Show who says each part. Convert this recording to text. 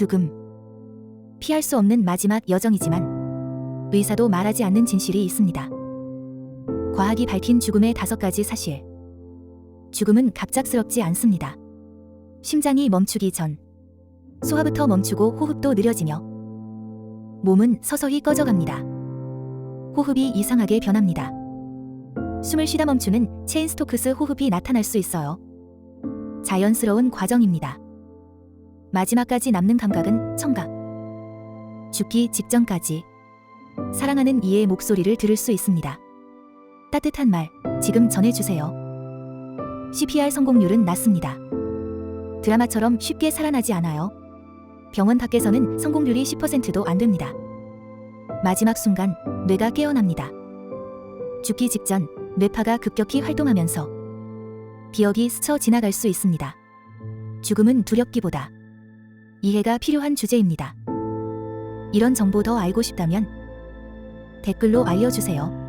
Speaker 1: 죽음. 피할 수 없는 마지막 여정이지만 의사도 말하지 않는 진실이 있습니다. 과학이 밝힌 죽음의 다섯 가지 사실. 죽음은 갑작스럽지 않습니다. 심장이 멈추기 전 소화부터 멈추고 호흡도 느려지며 몸은 서서히 꺼져갑니다. 호흡이 이상하게 변합니다. 숨을 쉬다 멈추는 체인 스토크스 호흡이 나타날 수 있어요. 자연스러운 과정입니다. 마지막까지 남는 감각은 청각. 죽기 직전까지 사랑하는 이의 목소리를 들을 수 있습니다. 따뜻한 말, 지금 전해주세요. CPR 성공률은 낮습니다. 드라마처럼 쉽게 살아나지 않아요. 병원 밖에서는 성공률이 10%도 안 됩니다. 마지막 순간 뇌가 깨어납니다. 죽기 직전 뇌파가 급격히 활동하면서 기억이 스쳐 지나갈 수 있습니다. 죽음은 두렵기보다 이해가 필요한 주제입니다. 이런 정보 더 알고 싶다면 댓글로 알려주세요.